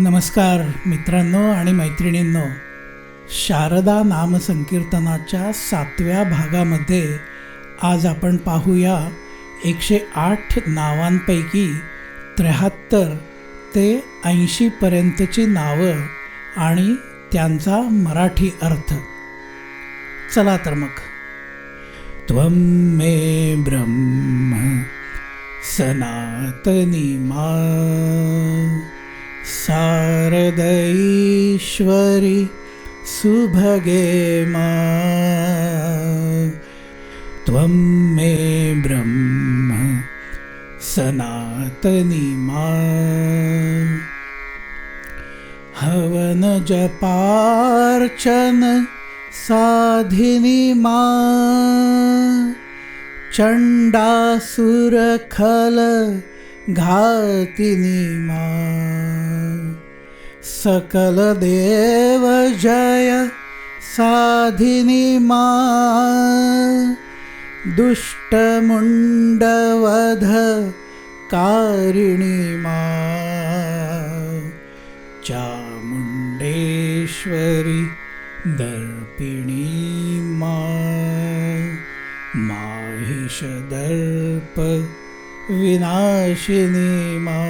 नमस्कार मित्रांनो आणि मैत्रिणींनो. शारदा नामसंकीर्तनाच्या सातव्या भागामध्ये आज आपण पाहूया एकशे आठ नावांपैकी त्र्याहत्तर ते ऐंशीपर्यंतची नावं आणि त्यांचा मराठी अर्थ. चला तर मग. त्वं मे ब्रह्म सनातनी मा शारदैश्वरि सुभगे मा। त्वं मे ब्रह्म सनातनी मा। हवनजपार्चन साधिनी मा। चण्डासुरखल घातिनी मा सकलदेव जय साधिनी मा। दुष्टमुण्डवध कारिणी मा। चामुण्डेश्वरि दर्पिणी माहिषदर्प विनाशिनी मा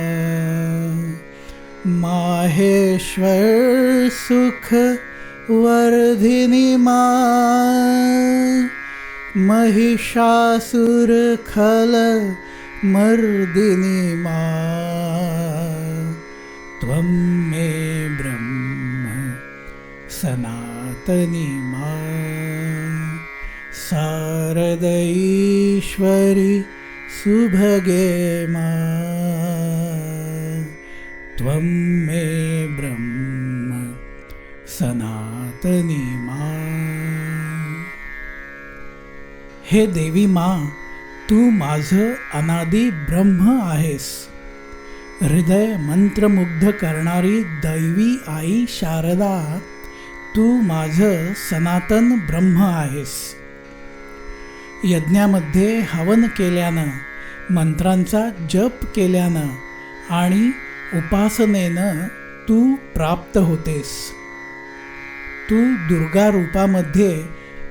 माहेश्वर सुख वर्धिनी मा। महिषासुर खल मर्दिनी मा। त्वं मे ब्रह्म सनातनी मा। शारदैश्वरि सुभगे मा त्वं मे ब्रह्म सनातनी मा हे देवी मा तू माझं अनादी ब्रह्म आहेस. हृदय मंत्रमुग्ध करणारी दैवी आई शारदा तू माझं सनातन ब्रह्म आहेस. यज्ञामध्ये हवन केल्यानं मंत्रांचा जप केल्यानं आणि उपासनेनं तू प्राप्त होतेस. तू दुर्गा रूपामध्ये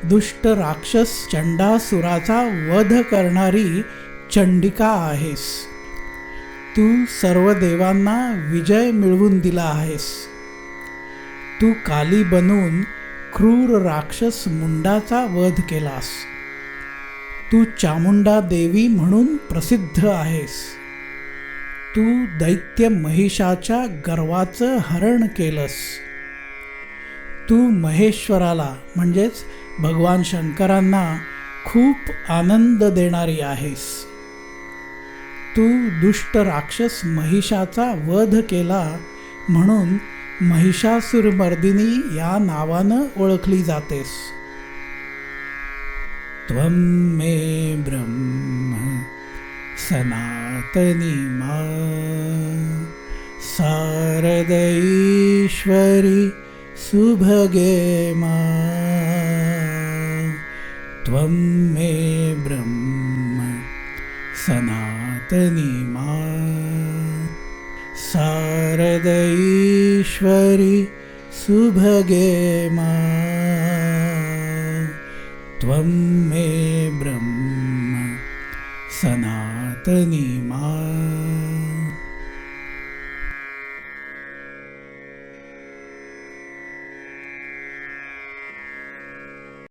दुष्ट राक्षस चंडासुराचा वध करणारी चंडिका आहेस. तू सर्व देवांना विजय मिळवून दिला आहेस. तू काली बनून क्रूर राक्षस मुंडाचा वध केलास. तू चामुंडा देवी म्हणून प्रसिद्ध आहेस. तू दैत्य महिषाच्या गर्वाचं हरण केलंस. तू महेश्वराला म्हणजेच भगवान शंकरांना खूप आनंद देणारी आहेस. तू दुष्ट राक्षस महिषाचा वध केला म्हणून महिषासुरमर्दिनी या नावानं ओळखली जातेस. त्वं मे ब्रह्म सनातनी मा शारदैश्वरि सुभगे मा। त्वं मे ब्रह्म सनातनी मा शारदैश्वरि सुभगे मा। त्वं मे ब्रह्म सनातनी तन्निमा